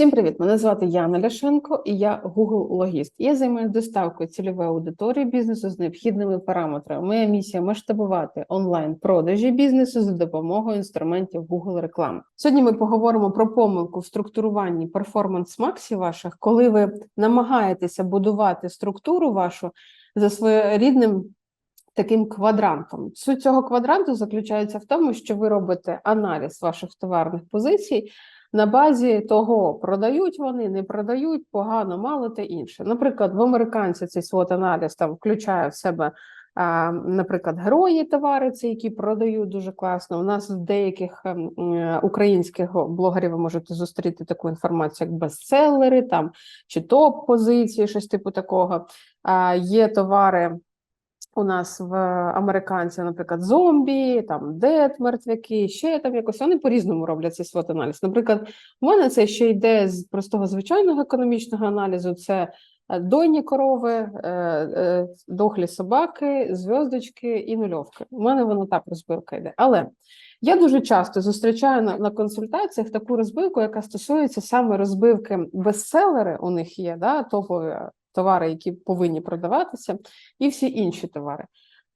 Всім привіт! Мене звати Яна Ляшенко і я Google логіст. Я займаюся доставкою цільової аудиторії бізнесу з необхідними параметрами. Моя місія масштабувати онлайн продажі бізнесу за допомогою інструментів Google реклами. Сьогодні ми поговоримо про помилку в структуруванні перформанс максі ваших, коли ви намагаєтеся будувати структуру вашу за своєрідним. Таким квадрантом. Суть цього квадранту заключається в тому, що ви робите аналіз ваших товарних позицій на базі того, продають вони, не продають, погано, мало та інше. Наприклад, в американці цей свот аналіз там включає в себе. Наприклад, герої товари, ці, які продають дуже класно. У нас в деяких ем, е, українських блогерів ви можете зустріти таку інформацію, як бестселери, там чи топ-позиції, щось типу такого. Є товари у нас в американців, наприклад, зомбі, там дед, мертвяки, ще там якось вони по-різному роблять цей свот аналіз. Наприклад, у мене це ще йде з простого звичайного економічного аналізу: це е, дойні корови, е, е, дохлі собаки, зв'язочки і нульовки. У мене воно так розбивка йде. Але я дуже часто зустрічаю на, на консультаціях таку розбивку, яка стосується саме розбивки бестселери. У них є да, топові товари, які повинні продаватися, і всі інші товари.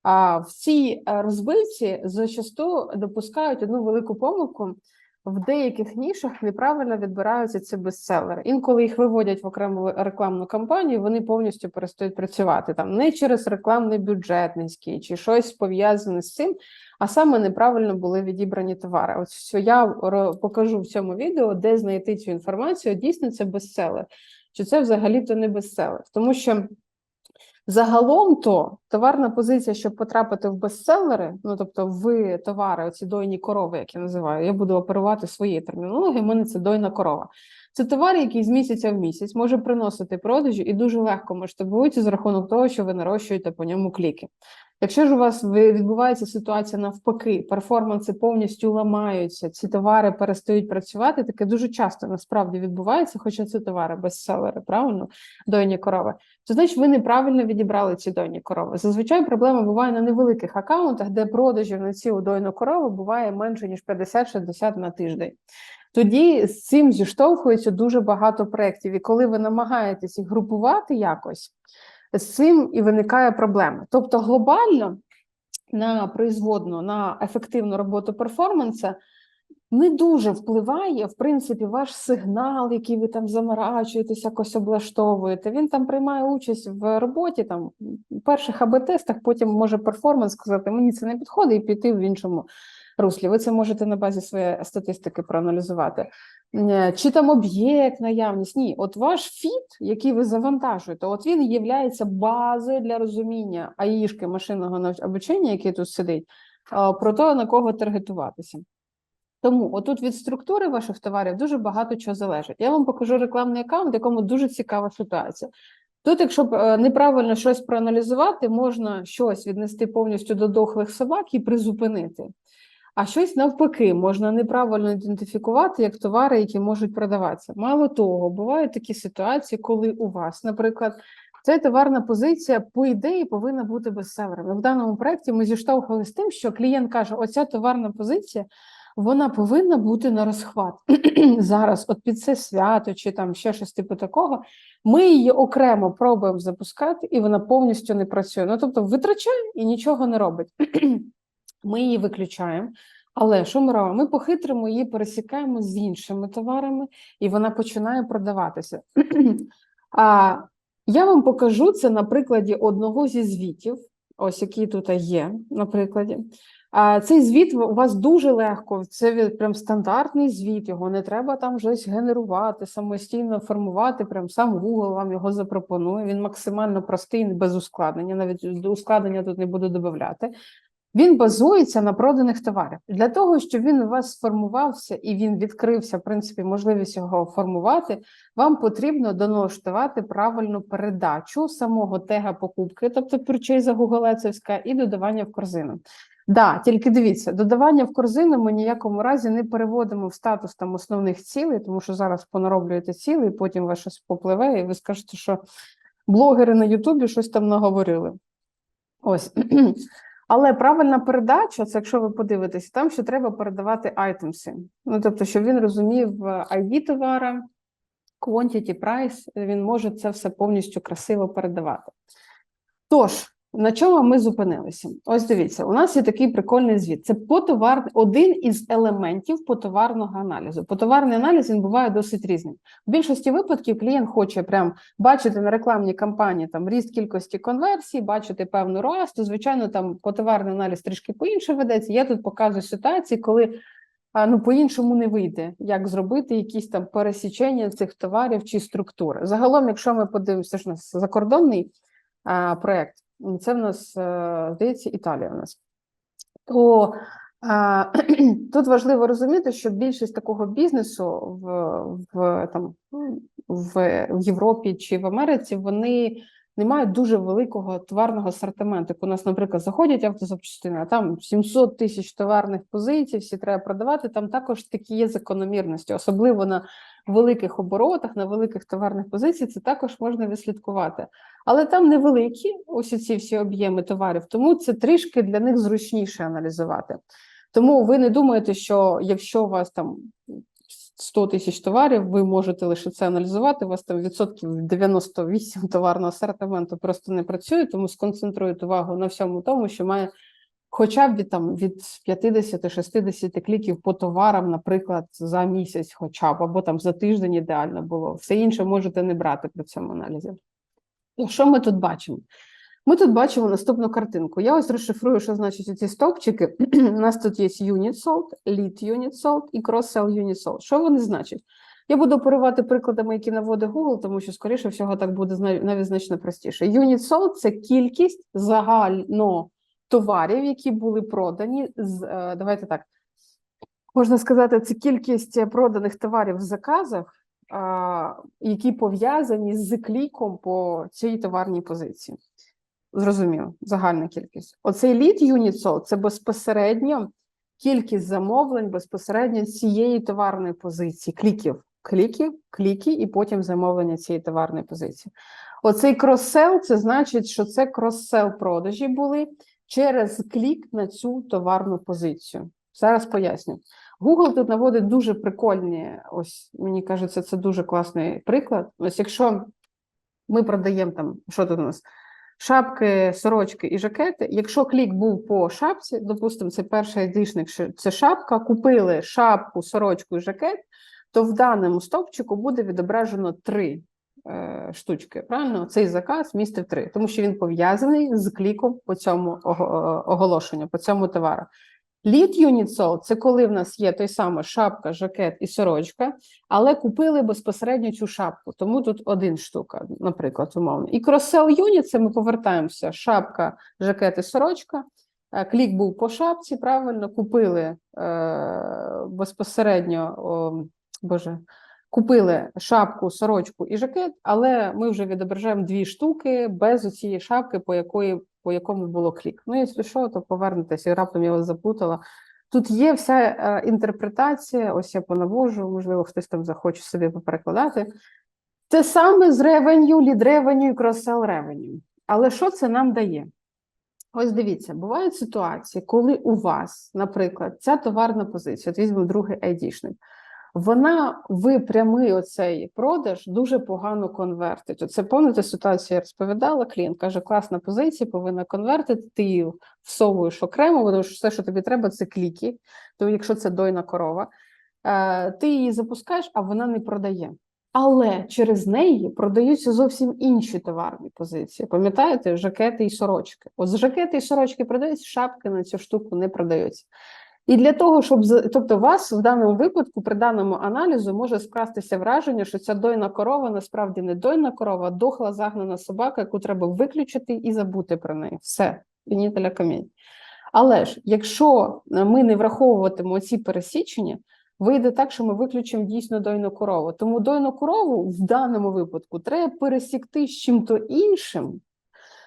А в цій е, розбивці зачасту допускають одну велику помилку. В деяких нішах неправильно відбираються ці бестселери. Інколи їх виводять в окрему рекламну кампанію, вони повністю перестають працювати там не через рекламний бюджет низький чи щось пов'язане з цим, а саме неправильно були відібрані товари. Ось я покажу в цьому відео, де знайти цю інформацію. Дійсно, це бестселер що це взагалі-то не бестселер. Тому що загалом то товарна позиція, щоб потрапити в бестселери, ну тобто в товари, оці дойні корови, як я називаю, я буду оперувати своєю термінологією, у мене це дойна корова. Це товар, який з місяця в місяць може приносити продажі і дуже легко масштабується з рахунок того, що ви нарощуєте по ньому кліки. Якщо ж у вас відбувається ситуація навпаки, перформанси повністю ламаються, ці товари перестають працювати, таке дуже часто насправді відбувається, хоча це товари бестселери, правильно, дойні корови, то значить ви неправильно відібрали ці дойні корови. Зазвичай проблема буває на невеликих аккаунтах, де продажів на ці дойну корову буває менше ніж 50-60 на тиждень. Тоді з цим зіштовхується дуже багато проєктів, і коли ви намагаєтесь їх групувати якось з цим і виникає проблема. Тобто, глобально на производну, на ефективну роботу перформанса не дуже впливає, в принципі, ваш сигнал, який ви там заморачуєтесь, якось облаштовуєте. Він там приймає участь в роботі, там в перших АБ-тестах, потім може перформанс сказати, мені це не підходить, і піти в іншому руслі. Ви це можете на базі своєї статистики проаналізувати. Е, чи там об'єкт, наявність? Ні, от ваш фіт, який ви завантажуєте, от він є базою для розуміння АІшки машинного обучення, який тут сидить, про те, на кого таргетуватися. Тому отут від структури ваших товарів дуже багато чого залежить. Я вам покажу рекламний аккаунт, якому дуже цікава ситуація. Тут, якщо е, неправильно щось проаналізувати, можна щось віднести повністю до дохлих собак і призупинити. А щось навпаки можна неправильно ідентифікувати як товари, які можуть продаватися. Мало того, бувають такі ситуації, коли у вас, наприклад, ця товарна позиція по ідеї повинна бути бестселером. В даному проєкті ми зіштовхувалися з тим, що клієнт каже: оця товарна позиція. Вона повинна бути на розхват зараз. От під це свято чи там ще щось типу такого. Ми її окремо пробуємо запускати, і вона повністю не працює. Ну тобто витрачає і нічого не робить. Ми її виключаємо. Але що ми робимо? Ми по-хитрому її пересікаємо з іншими товарами, і вона починає продаватися. а я вам покажу це на прикладі одного зі звітів, ось який тут є, на прикладі. Цей звіт у вас дуже легко. Це прям стандартний звіт. Його не треба там щось генерувати, самостійно формувати. Прям сам Google вам його запропонує. Він максимально простий, без ускладнення. Навіть ускладнення тут не буду додати. Він базується на проданих товарах для того, щоб він у вас сформувався і він відкрився, в принципі, можливість його формувати. Вам потрібно доналаштувати правильну передачу самого тега покупки, тобто пурчейза гуголецевська, і додавання в корзину. Да, тільки дивіться, додавання в корзину ми ніякому разі не переводимо в статус там основних цілей, тому що зараз понароблюєте цілі, потім ваше попливе, і ви скажете, що блогери на Ютубі щось там наговорили. Ось. Але правильна передача, це якщо ви подивитесь, там ще треба передавати айтемси. Ну тобто, щоб він розумів ID товара, quantity, price, він може це все повністю красиво передавати. Тож, на чому ми зупинилися? Ось дивіться, у нас є такий прикольний звіт. Це потовар, один із елементів потоварного аналізу. Потоварний аналіз він буває досить різним. В більшості випадків клієнт хоче прям бачити на рекламній кампанії там ріст кількості конверсій, бачити певну ROAS, то звичайно там потоварний аналіз трішки по-іншому ведеться. Я тут показую ситуації, коли ну по-іншому не вийде, як зробити якісь там пересічення цих товарів чи структури. Загалом, якщо ми подивимося, у нас закордонний а, проект, це в нас е, здається Італія. У нас то тут важливо розуміти, що більшість такого бізнесу в, в там в, в Європі чи в Америці вони не мають дуже великого товарного асортименту. Як У нас, наприклад, заходять автозапчастини, а там 700 тисяч товарних позицій, всі треба продавати. Там також такі є закономірності, особливо на великих оборотах, на великих товарних позиціях, це також можна відслідкувати. Але там невеликі ось ці всі об'єми товарів, тому це трішки для них зручніше аналізувати. Тому ви не думаєте, що якщо у вас там 100 тисяч товарів, ви можете лише це аналізувати. У вас там відсотків 98 товарного асортименту просто не працює, тому сконцентруйте увагу на всьому тому, що має хоча б від там від 50-60 кліків по товарам, наприклад, за місяць, хоча б або там за тиждень ідеально було. Все інше можете не брати при цьому аналізі. Що ми тут бачимо? Ми тут бачимо наступну картинку. Я ось розшифрую, що значить ці стовпчики. У нас тут є unit sold, lead unit sold і cross-sell unit sold. Що вони значать? Я буду оперувати прикладами, які наводить Google, тому що, скоріше всього, так буде навіть значно простіше. Unit sold – це кількість загально товарів, які були продані. з е, Давайте так. Можна сказати, це кількість проданих товарів в заказах, які пов'язані з кліком по цій товарній позиції. Зрозуміло, загальна кількість. Оцей лід юніцол це безпосередньо кількість замовлень безпосередньо цієї товарної позиції, кліків, кліків, кліки, і потім замовлення цієї товарної позиції. Оцей крос-сел це значить, що це крос-сел продажі були через клік на цю товарну позицію. Зараз поясню. Google тут наводить дуже прикольні, ось мені кажеться, це дуже класний приклад. Ось якщо ми продаємо там, що тут у нас? Шапки, сорочки і жакети. Якщо клік був по шапці, допустимо, це перший айдишник, це шапка, купили шапку, сорочку і жакет, то в даному стовпчику буде відображено три е, штучки. Правильно, цей заказ містив три, тому що він пов'язаний з кліком по цьому оголошенню, по цьому товару. Unit sold – це коли в нас є той самий шапка, жакет і сорочка, але купили безпосередньо цю шапку, тому тут один штука, наприклад, умовно. І cross-sell unit – це ми повертаємося: шапка, жакет і сорочка. Е, клік був по шапці, правильно, купили е, безпосередньо, о, боже, купили шапку, сорочку і жакет, але ми вже відображаємо дві штуки без цієї шапки, по якої по якому було клік. Ну, якщо що, то повернетеся, і раптом я вас заплутала. Тут є вся е, інтерпретація, ось я понавожу, можливо, хтось там захоче собі поперекладати. Те саме з revenue, lead revenue і cross-sell revenue. Але що це нам дає? Ось дивіться, бувають ситуації, коли у вас, наприклад, ця товарна позиція, от візьмемо другий айдішник, вона в прямий оцей продаж дуже погано конвертить. Оце повністю ситуацію я розповідала. Клієнт каже, класна позиція, повинна конвертити, ти її всовуєш окремо, тому що все, що тобі треба, це кліки. То якщо це дойна корова, е, ти її запускаєш, а вона не продає. Але через неї продаються зовсім інші товарні позиції. Пам'ятаєте, жакети і сорочки? От жакети і сорочки продаються, шапки на цю штуку не продаються. І для того, щоб тобто, вас в даному випадку при даному аналізу може скластися враження, що ця дойна корова насправді не дойна корова, а дохла загнана собака, яку треба виключити і забути про неї. Все, фінітеля камінь. Але ж якщо ми не враховуватимемо ці пересічення, вийде так, що ми виключимо дійсно дойну корову. Тому дойну корову в даному випадку треба пересікти з чим-то іншим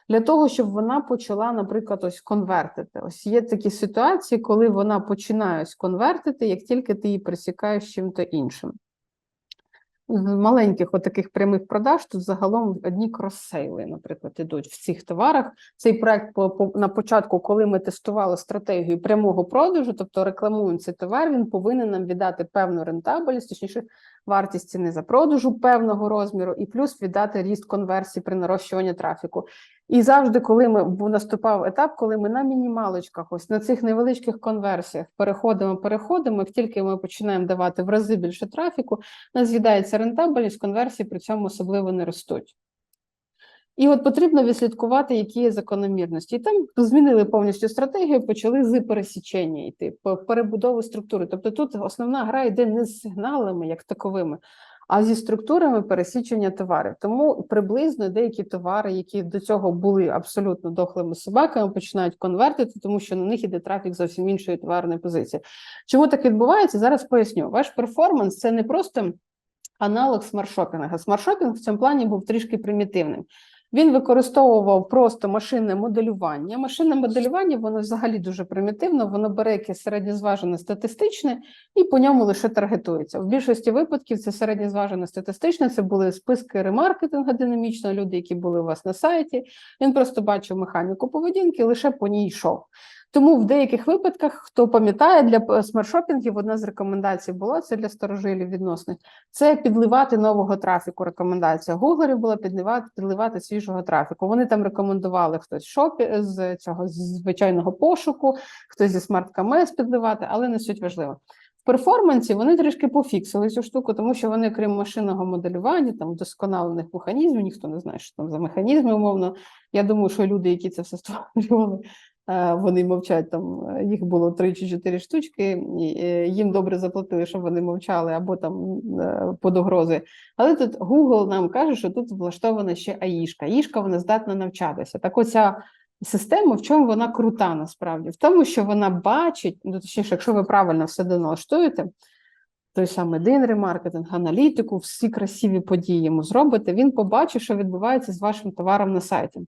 для того, щоб вона почала, наприклад, ось конвертити. Ось є такі ситуації, коли вона починає ось конвертити, як тільки ти її присікаєш чим-то іншим. З маленьких отаких прямих продаж тут загалом одні кроссейли, наприклад, ідуть в цих товарах. Цей проект по, на початку, коли ми тестували стратегію прямого продажу, тобто рекламуємо цей товар, він повинен нам віддати певну рентабельність, точніше, вартість ціни за продажу певного розміру, і плюс віддати ріст конверсії при нарощуванні трафіку. І завжди, коли ми наступав етап, коли ми на мінімалочках, ось на цих невеличких конверсіях переходимо, переходимо, як тільки ми починаємо давати в рази більше трафіку, нас з'їдається рентабельність, конверсії при цьому особливо не ростуть. І от потрібно відслідкувати, які є закономірності. І там змінили повністю стратегію, почали з пересічення йти, по перебудову структури. Тобто тут основна гра йде не з сигналами як таковими, а зі структурами пересічення товарів. Тому приблизно деякі товари, які до цього були абсолютно дохлими собаками, починають конвертити, тому що на них іде трафік зовсім іншої товарної позиції. Чому так відбувається? Зараз поясню. Ваш перформанс це не просто аналог смарт-шопінга. Смарт-шопінг в цьому плані був трішки примітивним. Він використовував просто машинне моделювання. Машинне моделювання воно взагалі дуже примітивно, воно бере якесь середньозважене статистичне і по ньому лише таргетується. В більшості випадків це середньозважене статистичне, це були списки ремаркетингу динамічного, люди, які були у вас на сайті. Він просто бачив механіку поведінки, лише по ній йшов. Тому в деяких випадках, хто пам'ятає, для смарт-шопінгів одна з рекомендацій була це для старожилів відносних, це підливати нового трафіку. Рекомендація гуглерів була підливати, підливати свіжого трафіку. Вони там рекомендували хтось шопі з цього з звичайного пошуку, хтось зі смарт-камес підливати, але не суть важливо. Перформансі вони трішки пофіксили цю штуку, тому що вони, крім машинного моделювання, там вдосконалених механізмів, ніхто не знає, що там за механізми, умовно. Я думаю, що люди, які це все створювали, Е, вони мовчать там, е, їх було три чи чотири штучки, і е, їм добре заплатили, щоб вони мовчали, або там под огрози. Але тут Google нам каже, що тут влаштована ще АІшка. АІшка вона здатна навчатися. Так оця система, в чому вона крута насправді? В тому, що вона бачить, ну точніше, якщо ви правильно все доналаштуєте, той самий дин ремаркетинг, аналітику, всі красиві події йому зробите, він побачить, що відбувається з вашим товаром на сайті.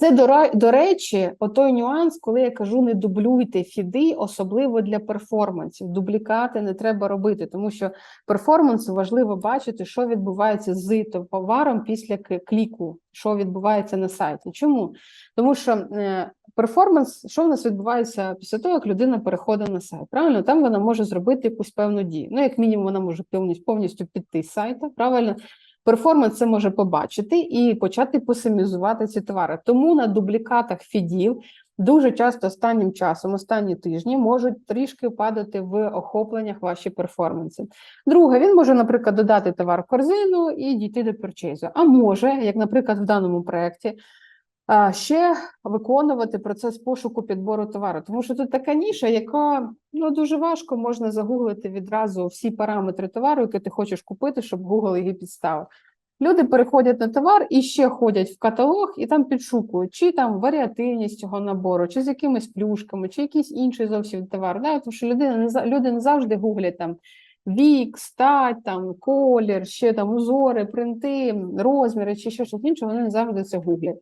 Це до, речі, отой нюанс, коли я кажу, не дублюйте фіди, особливо для перформансів. Дублікати не треба робити, тому що перформансу важливо бачити, що відбувається з товаром після кліку, що відбувається на сайті. Чому? Тому що е, перформанс, що в нас відбувається після того, як людина переходить на сайт. Правильно, там вона може зробити якусь певну дію. Ну, як мінімум, вона може повністю піти з сайту, правильно. Перформанс це може побачити і почати посимізувати ці товари. Тому на дублікатах фідів дуже часто останнім часом, останні тижні, можуть трішки падати в охопленнях ваші перформанси. Друге, він може, наприклад, додати товар в корзину і дійти до перчейзу. А може, як, наприклад, в даному проєкті, ще виконувати процес пошуку підбору товару, тому що тут така ніша, яка ну дуже важко можна загуглити відразу всі параметри товару, які ти хочеш купити, щоб Google її підставив. Люди переходять на товар і ще ходять в каталог і там підшукують, чи там варіативність цього набору, чи з якимись плюшками, чи якийсь інший зовсім товар. Да? Тому що людина люди не завжди гуглять там вік, стать, там колір, ще там узори, принти, розміри, чи ще щось інше. Вони не завжди це гуглять.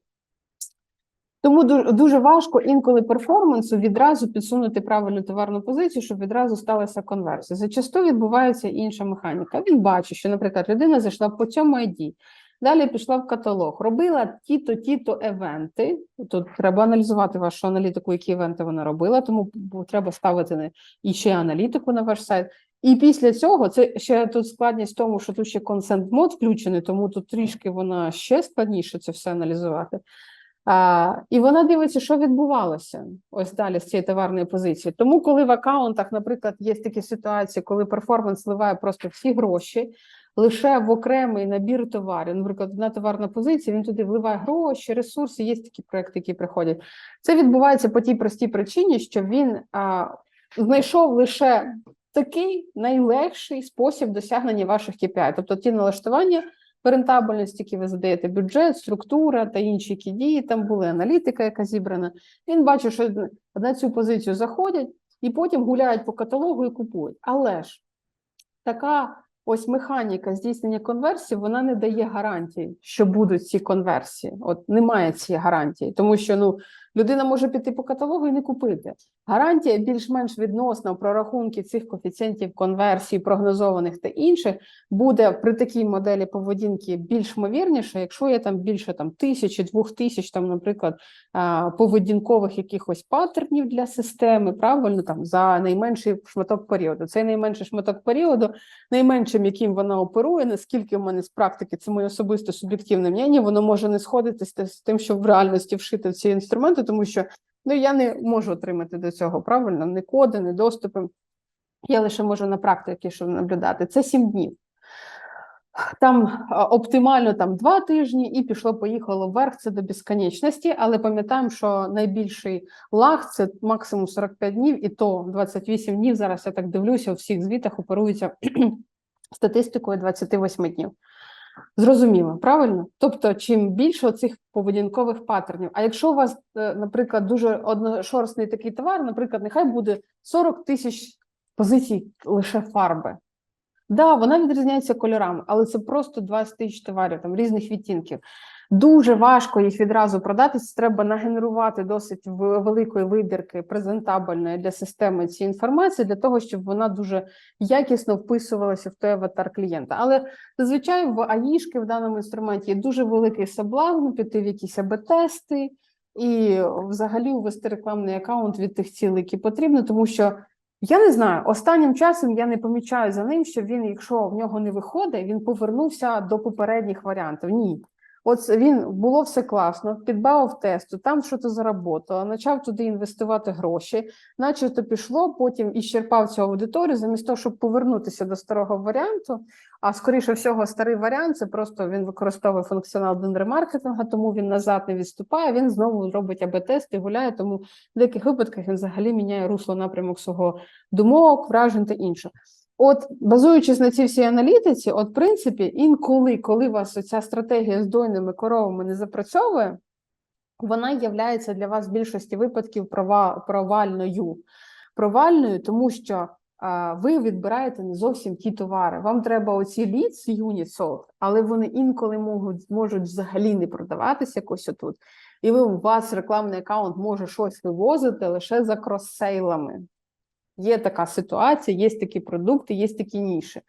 Тому дуже важко інколи перформансу відразу підсунути правильну товарну позицію, щоб відразу сталася конверсія. Зачасту відбувається інша механіка. Він бачить, що, наприклад, людина зайшла по цьому ID, далі пішла в каталог, робила ті-то, ті-то евенти. Тут треба аналізувати вашу аналітику, які івенти вона робила, тому треба ставити ще аналітику на ваш сайт. І після цього це ще тут складність в тому, що тут ще консент мод включений, тому тут трішки вона ще складніше це все аналізувати. А, І вона дивиться, що відбувалося ось далі з цієї товарної позиції. Тому, коли в аккаунтах, наприклад, є такі ситуації, коли перформанс зливає просто всі гроші лише в окремий набір товарів, наприклад, одна товарна позиція, він туди вливає гроші, ресурси. Є такі проекти, які приходять. Це відбувається по тій простій причині, що він а, знайшов лише такий найлегший спосіб досягнення ваших KPI, тобто ті налаштування рентабельності, які ви задаєте бюджет, структура та інші які дії. Там були аналітика, яка зібрана. Він бачить, що на цю позицію заходять і потім гуляють по каталогу і купують. Але ж така ось механіка здійснення конверсії, вона не дає гарантії, що будуть ці конверсії. От немає цієї гарантії, тому що ну Людина може піти по каталогу і не купити. Гарантія більш-менш відносна прорахунки цих коефіцієнтів конверсії, прогнозованих та інших, буде при такій моделі поведінки більш ймовірніше, якщо є там більше там тисячі, двох тисяч, там, наприклад, поведінкових якихось паттернів для системи, правильно там за найменший шматок періоду. Цей найменший шматок періоду, найменшим, яким вона оперує, наскільки в мене з практики, це моє особисто суб'єктивне мнення, воно може не сходитись з тим, що в реальності вшити в ці інструменти, тому що ну я не можу отримати до цього правильно ні коди, ні доступи. Я лише можу на практиці що наблюдати. Це сім днів. Там оптимально там два тижні, і пішло, поїхало вверх. Це до безконечності. Але пам'ятаємо, що найбільший лаг це максимум 45 днів, і то 28 днів. Зараз я так дивлюся, у всіх звітах оперується статистикою 28 днів. Зрозуміло, правильно? Тобто, чим більше цих поведінкових паттернів. А якщо у вас, е, наприклад, дуже одношорстний такий товар, наприклад, нехай буде 40 тисяч позицій лише фарби. Да, вона відрізняється кольорами, але це просто 20 тисяч товарів, там різних відтінків. Дуже важко їх відразу продати. Це треба нагенерувати досить великої вибірки презентабельної для системи цієї інформації, для того, щоб вона дуже якісно вписувалася в той аватар клієнта. Але зазвичай в АІшки в даному інструменті є дуже великий соблазн піти в якісь АБ-тести і взагалі увести рекламний аккаунт від тих цілей, які потрібно, тому що. Я не знаю, останнім часом я не помічаю за ним, що він, якщо в нього не виходить, він повернувся до попередніх варіантів. Ні. От він було все класно, підбавив тесту, там що то заработало, почав туди інвестувати гроші, начебто пішло, потім іщерпав цю аудиторію, замість того, щоб повернутися до старого варіанту. А скоріше всього, старий варіант це просто він використовує функціонал дендер-маркетинга, тому він назад не відступає. Він знову робить АБ-тест і гуляє. Тому в деяких випадках він взагалі міняє русло напрямок свого думок, вражень та інше. От, базуючись на цій всій аналітиці, от в принципі, інколи, коли у вас ця стратегія з дойними коровами не запрацьовує, вона є для вас в більшості випадків прова- провальною. Провальною, тому що а, ви відбираєте не зовсім ті товари. Вам треба оці leads, unit sold, але вони інколи можуть, можуть взагалі не продаватися якось отут. І ви у вас рекламний аккаунт може щось вивозити лише за крос-сейлами. Є така ситуація, є такі продукти, є такі ніші.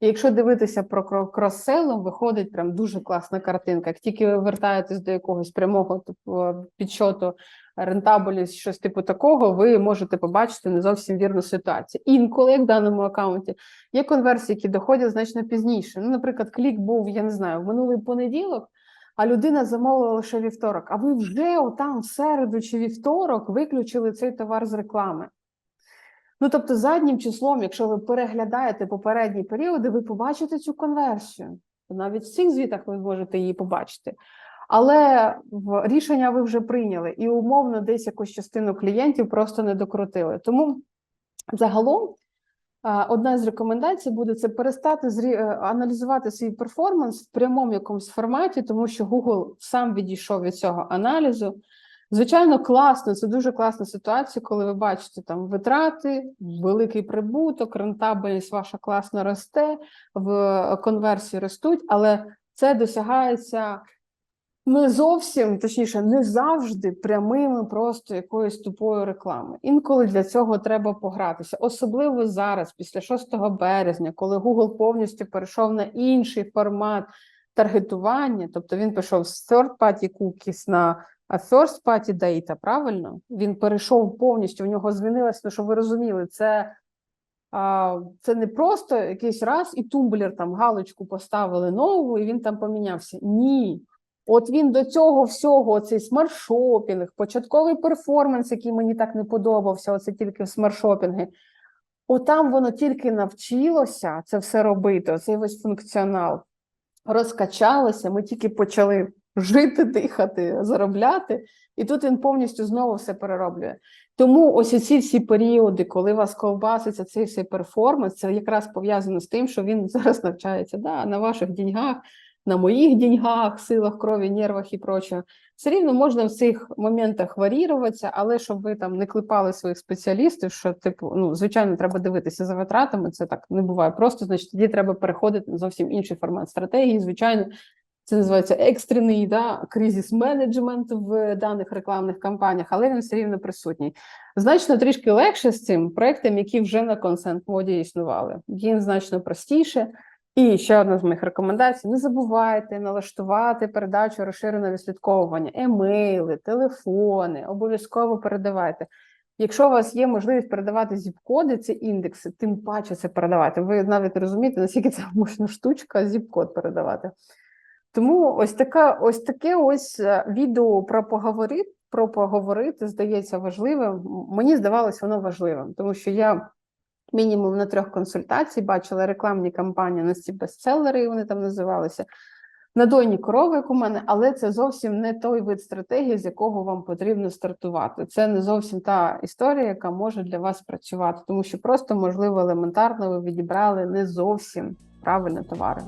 І якщо дивитися про кро- крос-селом, виходить прям дуже класна картинка. Як тільки ви вертаєтесь до якогось прямого типу, підсчоту рентабельність, щось типу такого, ви можете побачити не зовсім вірну ситуацію. Інколи, як в даному аккаунті, є конверсії, які доходять значно пізніше. Ну, наприклад, клік був, я не знаю, в минулий понеділок, а людина замовила лише вівторок. А ви вже отам в середу чи вівторок виключили цей товар з реклами. Ну, тобто, заднім числом, якщо ви переглядаєте попередні періоди, ви побачите цю конверсію. Навіть в цих звітах ви зможете її побачити. Але рішення ви вже прийняли, і умовно десь якусь частину клієнтів просто не докрутили. Тому загалом одна з рекомендацій буде це перестати зрі... е, аналізувати свій перформанс в прямому якомусь форматі, тому що Google сам відійшов від цього аналізу. Звичайно, класно, це дуже класна ситуація, коли ви бачите там витрати, великий прибуток, рентабельність ваша класно росте, в конверсії ростуть, але це досягається не зовсім, точніше, не завжди прямими, просто якоюсь тупою рекламою. Інколи для цього треба погратися, особливо зараз, після 6 березня, коли Google повністю перейшов на інший формат таргетування, тобто він пішов з third-party cookies на а first party data, правильно? Він перейшов повністю, в нього змінилося, ну, щоб ви розуміли, це, а, це не просто якийсь раз і тумблер там галочку поставили нову, і він там помінявся. Ні. От він до цього всього, цей смарт-шопінг, початковий перформанс, який мені так не подобався, оце тільки в смарт-шопінги. Отам воно тільки навчилося це все робити, оцей весь функціонал розкачалося, ми тільки почали жити, дихати, заробляти, і тут він повністю знову все перероблює. Тому ось ці всі періоди, коли вас ковбаситься цей всей перформанс, це якраз пов'язано з тим, що він зараз навчається да, на ваших деньгах, на моїх деньгах, силах крові, нервах і прочого. Все рівно можна в цих моментах варіруватися, але щоб ви там не клепали своїх спеціалістів, що типу, ну звичайно, треба дивитися за витратами. Це так не буває просто. Значить, тоді треба переходити на зовсім інший формат стратегії. Звичайно, це називається екстрений да, кризис менеджмент в даних рекламних кампаніях, але він все рівно присутній. Значно трішки легше з цим проектом, які вже на консент-моді існували. Їм значно простіше. І ще одна з моїх рекомендацій: не забувайте налаштувати передачу розширеного відслідковування, емейли, телефони, обов'язково передавайте. Якщо у вас є можливість передавати зіп-коди, ці індекси, тим паче це передавати. Ви навіть розумієте, наскільки це можна штучка зіп-код передавати. Тому ось така, ось таке ось е, відео про поговорити, про поговорити здається важливим. Мені здавалось воно важливим, тому що я мінімум на трьох консультацій бачила рекламні кампанії на ці бестселери, вони там називалися. Надойні корови, як у мене, але це зовсім не той вид стратегії, з якого вам потрібно стартувати. Це не зовсім та історія, яка може для вас працювати, тому що просто, можливо, елементарно ви відібрали не зовсім правильні товари.